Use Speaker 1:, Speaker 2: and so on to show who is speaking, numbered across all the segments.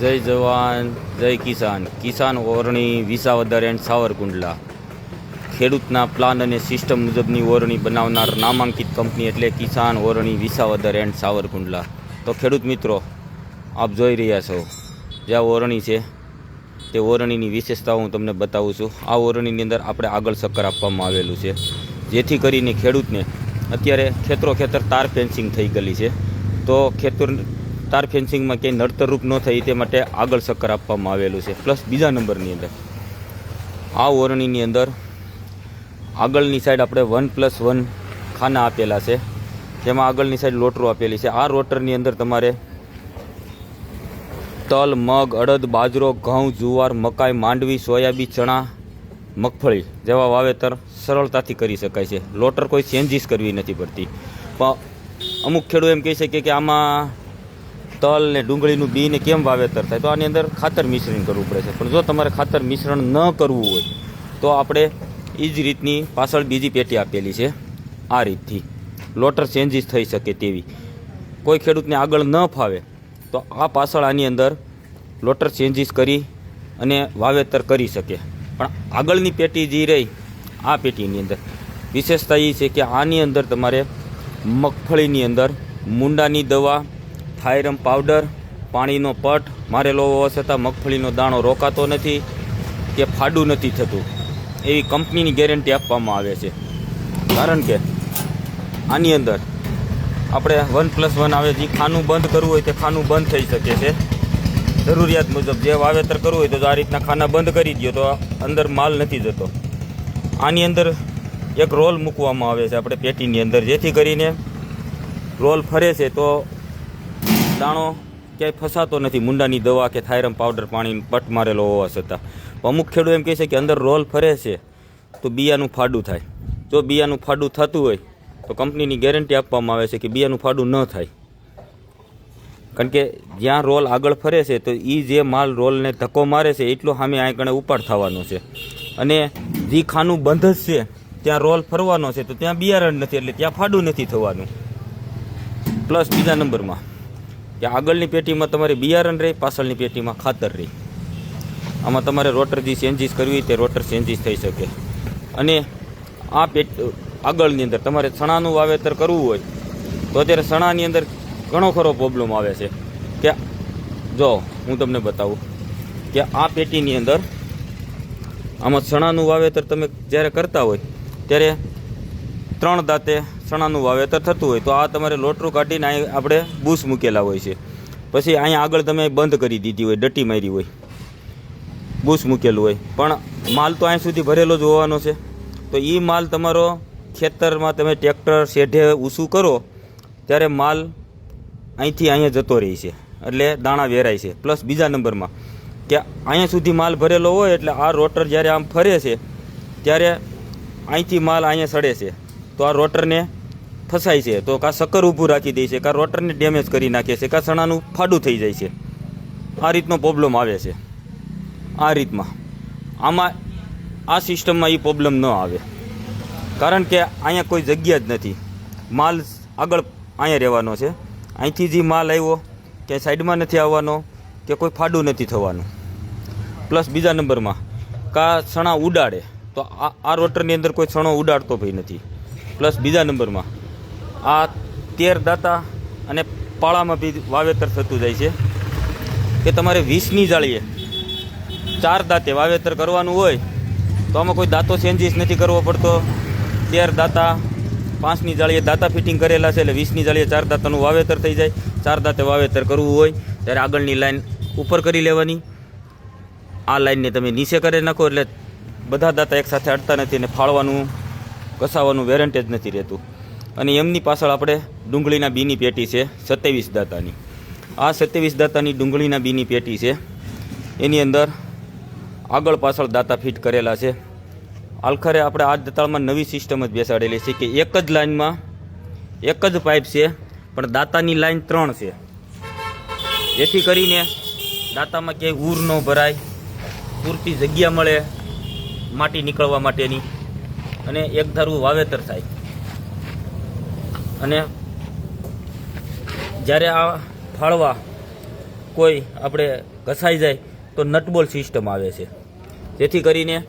Speaker 1: જય જવાન, જય કિસાન. કિસાન ઓરણી, વિસાવદર એન્ડ સાવરકુંડલા. ખેડૂતના પ્લાન અને સિસ્ટમ મુજબની ઓરણી બનાવનાર નામાંકિત કંપની એટલે કિસાન ઓરણી, વિસાવદર એન્ડ સાવરકુંડલા. તો ખેડૂત મિત્રો, આપ જોઈ રહ્યા છો, જે આ ઓરણી છે, તે ઓરણીની વિશેષતાઓ હું તમને બતાવું છું. આ ઓરણીની અંદર આપણે આગળ ચક્કર આપવામાં આવેલું છે. જેથી કરીને ખેડૂતને અત્યારે ખેતરો ખેતર તાર ફેન્સિંગ થઈ ગયેલી છે. તો ખેતર તાર ફેન્સિંગમાં ક્યાંય નડતરરૂપ ન થાય તે માટે આગળ ચક્કર આપવામાં આવેલું છે. પ્લસ બીજા નંબરની અંદર. આ ઓરણીની અંદર આગળની સાઈડ આપણે વન પ્લસ વન ખાના આપેલા છે. જેમાં આગળની સાઈડ લોટરો આપેલી છે. આ રોટરની અંદર તમારે તલ, મગ, અડદ, બાજરો, ઘઉં, જુવાર, મકાઈ, માંડવી, સોયાબીન, ચણા, મગફળી જેવા વાવેતર સરળતાથી કરી શકાય છે. લોટર કોઈ ચેન્જીસ કરવી નથી પડતી. પણ અમુક ખેડૂત એમ કહી શકે કે આમાં તલ ને ડુંગળીનું બીને કેમ વાવેતર થાય? તો આની અંદર ખાતર મિશ્રણ કરવું પડે છે. પણ જો તમારે ખાતર મિશ્રણ ન કરવું હોય, તો આપણે એ જ રીતની પાછળ બીજી પેટી આપેલી છે. આ રીતથી. લોટર ચેન્જીસ થઈ શકે તેવી. કોઈ ખેડૂતને આગળ ન ફાવે, તો આ પાછળ આની અંદર લોટર ચેન્જીસ કરી અને વાવેતર કરી શકે. પણ આગળની પેટી જે રહી, આ પેટીની અંદર. વિશેષતા એ છે કે આની અંદર તમારે મગફળીની અંદર મુંડાની દવા થાયરમ પાવડર, પાણીનો પટ મારેલો હોવા છતાં મગફળીનો દાણો રોકાતો નથી કે ફાડું નથી થતું. એવી કંપનીની ગેરંટી આપવામાં આવે છે. કારણ કે આની અંદર આપણે વન પ્લસ વન આવે જે ખાનું બંધ કરવું હોય તે ખાનું બંધ થઈ શકે છે. જરૂરિયાત મુજબ જે વાવેતર કરવું હોય તો આ રીતના ખાના બંધ કરી દો તો અંદર માલ નથી જતો. આની અંદર એક રોલ મૂકવામાં આવે છે આપણે પેટીની અંદર. જેથી કરીને રોલ ફરે છે તો દાણો ક્યાંય ફસાતો નથી. મુંડાની દવા કે થાયરમ પાવડર પાણી પટ મારેલો હોવા છતાં. અમુક ખેડૂત એમ કહે છે કે અંદર રોલ ફરે છે, તો બિયાનું ફાડું થાય. જો બિયાનું ફાડું થતું હોય, તો કંપનીની ગેરંટી આપવામાં આવે છે કે બિયાનું ફાડું ન થાય. કારણ કે જ્યાં રોલ આગળ ફરે છે, તો એ જે માલ રોલને ધક્કો મારે છે, એટલો સામે આંકણે ઉપાડ થવાનો છે. અને જે ખાનું બંધ જ છે, ત્યાં રોલ ફરવાનો છે, તો ત્યાં બિયારણ નથી, એટલે ત્યાં ફાડું નથી થવાનું. પ્લસ બીજા નંબરમાં કે આગળની પેટીમાં તમારે બિયારણ રહે, પાછળની પેટીમાં ખાતર રહે. આમાં તમારે રોટર જે ચેન્જીસ કરવી હોય તે રોટર ચેન્જીસ થઈ શકે. અને આ પેટ, આગળની અંદર તમારે ચણાનું વાવેતર કરવું હોય, તો અત્યારે ચણાની અંદર ઘણો ખરો પ્રોબ્લેમ આવે છે. કે જો, હું તમને બતાવું કે આ પેટીની અંદર આમાં ચણાનું વાવેતર તમે જ્યારે કરતા હોય, ત્યારે ત્રણ દાંતે ચણાનું વાવેતર થતું હોય તો આ તમારે લોટરું કાઢીને અહીં આપણે બૂસ મૂકેલા હોય છે. પછી અહીંયા આગળ તમે બંધ કરી દીધી હોય, ડટી મારી હોય. બૂસ મૂકેલું હોય. પણ માલ તો અહીં સુધી ભરેલો જ હોવાનો છે. તો એ માલ તમારો ખેતરમાં તમે ટ્રેક્ટર શેઢે ઊંચું કરો, ત્યારે માલ અહીંથી અહીંયા જતો રહે છે. એટલે દાણા વેરાય છે. પ્લસ બીજા નંબરમાં કે અહીંયા સુધી માલ ભરેલો હોય એટલે આ રોટર જ્યારે આમ ફરે છે, ત્યારે અહીંથી માલ અહીંયા સડે છે. તો આ રોટરને ફસાય છે. તો કાં સક્કર ઊભું રાખી દે છે, કાં રોટરને ડેમેજ કરી નાખે છે, કાં સણાનું ફાડું થઈ જાય છે. આ રીતનો પ્રોબ્લેમ આવે છે. આ રીતમાં. આમાં આ સિસ્ટમમાં એ પ્રોબ્લેમ ન આવે. કારણ કે અહીંયા કોઈ જગ્યા જ નથી. માલ આગળ અહીંયા રહેવાનો છે. અહીંથી જે માલ આવ્યો, કે સાઈડમાં નથી આવવાનો, કે કોઈ ફાડું નથી થવાનું. પ્લસ બીજા નંબરમાં, કા સણા ઉડાડે, તો આ રોટરની અંદર કોઈ સણો ઉડાડતો ભાઈ નથી. પ્લસ બીજા નંબરમાં આ તેર દાતા અને પાળામાં બી વાવેતર થતું જાય છે. કે તમારે વીસની જાળીએ ચાર દાંતે વાવેતર કરવાનું હોય, તો આમાં કોઈ દાંતો ચેન્જીસ નથી કરવો પડતો. તેર દાંતા, પાંચની જાળીએ દાંતા ફિટિંગ કરેલા છે એટલે વીસની જાળીએ ચાર દાંતાનું વાવેતર થઈ જાય. ચાર દાંતે વાવેતર કરવું હોય, ત્યારે આગળની લાઈન ઉપર કરી લેવાની. આ લાઈનને તમે નીચે કરી નાખો એટલે બધા દાંતા એકસાથે અડતા નથી અને ફાળવાનું ઘસાવાનું વેરંટેજ નથી રહેતું. અને એમની પાછળ આપણે ડુંગળીના બીની પેટી છે, સત્યાવીસ દાંતાની. આ સત્યાવીસ દાંતાની ડુંગળીના બીની પેટી છે. એની અંદર આગળ પાછળ દાંતા ફિટ કરેલા છે. આલખરે આપણે આ દતાળમાં નવી સિસ્ટમ જ બેસાડેલી છે કે એક જ લાઇનમાં એક જ પાઇપ છે, પણ દાંતાની લાઇન ત્રણ છે. જેથી કરીને દાંતામાં ક્યાંય ઉર ન ભરાય, પૂરતી જગ્યા મળે, માટી નીકળવા માટેની. અને એક ધારું વાવેતર થાય. અને જ્યારે આ ફાળવા કોઈ આપણે ઘસાઈ જાય, તો નટબોલ સિસ્ટમ આવે છે. જેથી કરીને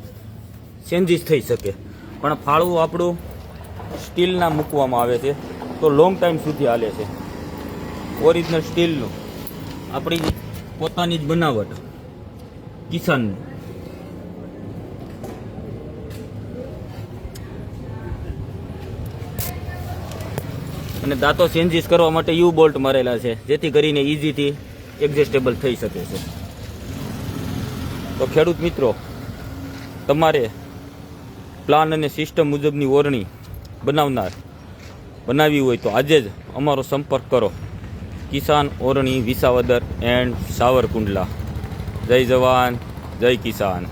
Speaker 1: ચેન્જીસ થઈ શકે. પણ ફાળવું આપણું સ્ટીલના મૂકવામાં આવે છે, તો લોંગ ટાઈમ સુધી હાલે છે. ઓરિજિનલ સ્ટીલનું આપણી પોતાની જ બનાવટ કિસાનનું. અને દાંતો ચેન્જીસ કરવા માટે યુ બોલ્ટ મારેલા છે, જેથી કરીને ઇઝીથી એડજસ્ટેબલ થઈ શકે છે. તો ખેડૂત મિત્રો, તમારે પ્લાન અને સિસ્ટમ મુજબની ઓરણી બનાવનાર બનાવવી હોય તો આજે જ અમારો સંપર્ક કરો. કિસાન ઓરણી વિસાવદર એન્ડ સાવરકુંડલા. જય જવાન, જય કિસાન.